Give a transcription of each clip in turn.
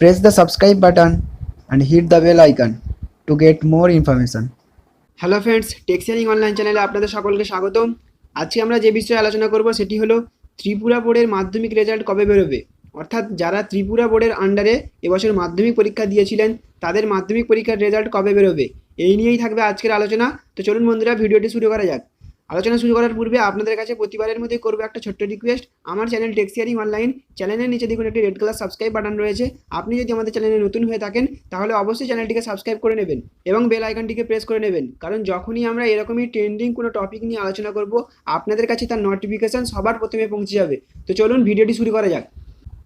Press the subscribe button and hit the bell icon to get more information. Hello friends টেক্সিয়ারিং online চ্যানেলে আপনাদের সকলকে স্বাগতম। আজকে আমরা যে বিষয়ে আলোচনা করব সেটি হলো ত্রিপুরা বোর্ডের মাধ্যমিক রেজাল্ট কবে বেরোবে? অর্থাৎ যারা ত্রিপুরা বোর্ডের আন্ডারে এবছর মাধ্যমিক পরীক্ষা দিয়েছিলেন, তাদের মাধ্যমিক পরীক্ষার রেজাল্ট কবে বেরোবে? এই নিয়েই থাকবে আজকের আলোচনা। তো চলুন বন্ধুরা, ভিডিওটি শুরু করা যাক। আলোচনা শুরু করার পূর্বে আপনাদের কাছে প্রতিবারের মধ্যে করব একটা ছোট্ট রিকোয়েস্ট আমার চ্যানেল টেক্সিয়ারিং অনলাইন চ্যানেলের নিচে দেখুন একটি রেড কালার সাবস্ক্রাইব বাটন রয়েছে। আপনি যদি আমাদের চ্যানেলে নতুন হয়ে থাকেন, তাহলে অবশ্যই চ্যানেলটিকে সাবস্ক্রাইব করে নেবেন এবং বেল আইকনটিকে প্রেস করে নেবেন। কারণ যখনই আমরা এরকমই ট্রেন্ডিং কোনো টপিক নিয়ে আলোচনা করব, আপনাদের কাছে তার নোটিফিকেশন সবার প্রথমে পৌঁছে যাবে। তো চলুন ভিডিওটি শুরু করা যাক।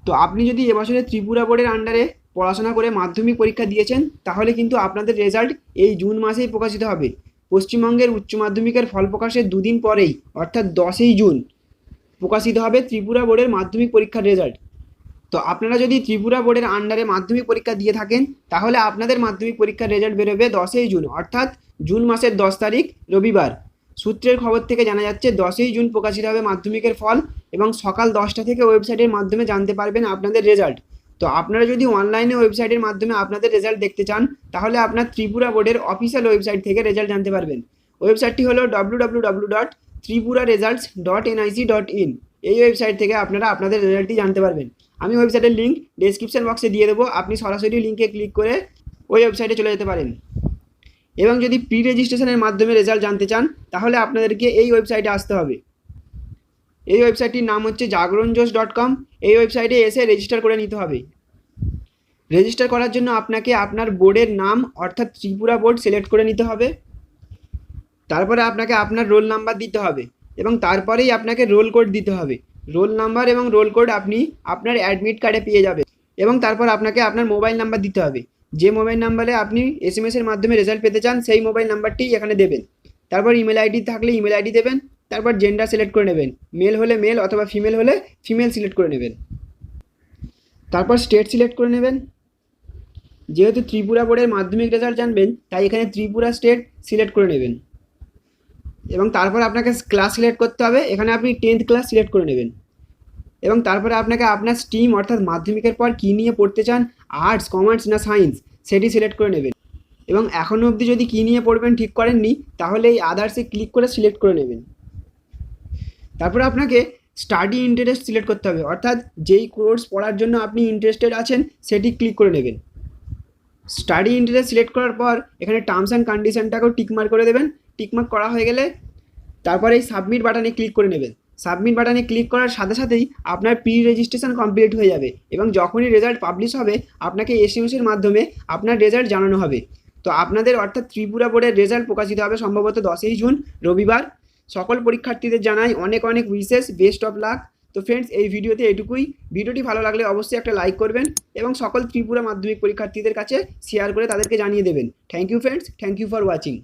তো আপনি যদি এবছরে ত্রিপুরা বোর্ডের আন্ডারে পড়াশোনা করে মাধ্যমিক পরীক্ষা দিয়েছেন, তাহলে কিন্তু আপনাদের রেজাল্ট এই জুন মাসেই প্রকাশিত হবে। পশ্চিমবঙ্গের উচ্চ মাধ্যমিকের ফল প্রকাশের দুদিন পরেই, অর্থাৎ দশই জুন, প্রকাশিত হবে ত্রিপুরা বোর্ডের মাধ্যমিক পরীক্ষার রেজাল্ট। তো আপনারা যদি ত্রিপুরা বোর্ডের আন্ডারে মাধ্যমিক পরীক্ষা দিয়ে থাকেন, তাহলে আপনাদের মাধ্যমিক পরীক্ষার রেজাল্ট বেরোবে দশই জুন, অর্থাৎ জুন মাসের দশ তারিখ, রবিবার। সূত্রের খবর থেকে জানা যাচ্ছে, দশই জুন প্রকাশিত হবে মাধ্যমিকের ফল এবং সকাল দশটা থেকে ওয়েবসাইটের মাধ্যমে জানতে পারবেন আপনাদের রেজাল্ট। তো আপনারা যদি অনলাইনে ওয়েবসাইটের মাধ্যমে আপনাদের রেজাল্ট দেখতে চান, তাহলে আপনার ত্রিপুরা বোর্ডের অফিসিয়াল ওয়েবসাইট থেকে রেজাল্ট জানতে পারবেন। ওয়েবসাইটটি হলো W dot Tripura results dot dot in এই ওয়েবসাইট থেকে আপনারা আপনাদের রেজাল্টটি জানতে পারবেন। আমি ওয়েবসাইটের লিঙ্ক ডেসক্রিপশন বক্সে দিয়ে দেবো। আপনি সরাসরি লিঙ্কে ক্লিক করে ওই ওয়েবসাইটে চলে যেতে পারেন। এবং যদি প্রি রেজিস্ট্রেশনের মাধ্যমে রেজাল্ট জানতে চান, তাহলে আপনাদেরকে এই ওয়েবসাইটে আসতে হবে। এই ওয়েবসাইটটির নাম হচ্ছে জাগরণ জোস ডট কম এই ওয়েবসাইটে এসে রেজিস্টার করে নিতে হবে। রেজিস্টার করার জন্য আপনাকে আপনার বোর্ডের নাম, অর্থাৎ ত্রিপুরা বোর্ড সিলেক্ট করে নিতে হবে। তারপরে আপনাকে আপনার রোল নাম্বার দিতে হবে এবং তারপরেই আপনাকে রোল কোড দিতে হবে। রোল নাম্বার এবং রোল কোড আপনি আপনার অ্যাডমিট কার্ডে পেয়ে যাবেন এবং তারপর আপনাকে আপনার মোবাইল নাম্বার দিতে হবে। যে মোবাইল নাম্বারে আপনি এস এর মাধ্যমে রেজাল্ট পেতে চান, সেই মোবাইল নাম্বারটি এখানে দেবেন। তারপর ইমেল আইডি থাকলে ইমেল আইডি দেবেন। তারপর জেন্ডার সিলেক্ট করে নেবেন। মেল হলে মেল অথবা ফিমেল হলে ফিমেল সিলেক্ট করে নেবেন। তারপর স্টেট সিলেক্ট করে নেবেন। যেহেতু ত্রিপুরা বোর্ডের মাধ্যমিক রেজাল্ট জানবেন, তাই এখানে ত্রিপুরা স্টেট সিলেক্ট করে নেবেন। এবং তারপর আপনাকে ক্লাস সিলেক্ট করতে হবে। এখানে আপনি টেন্থ ক্লাস সিলেক্ট করে নেবেন। এবং তারপরে আপনাকে আপনার স্ট্রিম অর্থাৎ মাধ্যমিকের পর কী নিয়ে পড়তে চান আর্টস কমার্স না সায়েন্স সেটি সিলেক্ট করে নেবেন। এবং এখনও অবধি যদি কী নিয়ে পড়বেন ঠিক করেননি, তাহলে এই আদার্সে ক্লিক করে সিলেক্ট করে নেবেন। তারপরে আপনাকে স্টাডি ইন্টারেস্ট সিলেক্ট করতে হবে। অর্থাৎ যেই কোর্স পড়ার জন্য আপনি ইন্টারেস্টেড আছেন, সেটি ক্লিক করে নেবেন। স্টাডি ইন্টারেস্ট সিলেক্ট করার পর এখানে টার্মস অ্যান্ড কন্ডিশনটাকেও টিকমার্ক করে দেবেন। টিকমার্ক করা হয়ে গেলে তারপরে এই সাবমিট বাটনে ক্লিক করে নেবেন। সাবমিট বাটনে ক্লিক করার সাথে সাথেই আপনার প্রি রেজিস্ট্রেশন কমপ্লিট হয়ে যাবে এবং যখনই রেজাল্ট পাবলিশ হবে, আপনাকে এস এম এর মাধ্যমে আপনার রেজাল্ট জানানো হবে। তো আপনাদের অর্থাৎ ত্রিপুরা বোর্ডের রেজাল্ট প্রকাশিত হবে সম্ভবত দশই জুন, রবিবার সকল পরীক্ষার্থীদের জানাই অনেক অনেক উইশেস বেস্ট অফ লাক তো ফ্রেন্ডস এই ভিডিওতে এটুকুই। ভিডিওটি ভালো লাগলে অবশ্যই একটা লাইক করবেন এবং সকল ত্রিপুরা মাধ্যমিক পরীক্ষার্থীদের কাছে শেয়ার করে তাদেরকে জানিয়ে দেবেন। Thank you friends thank you for watching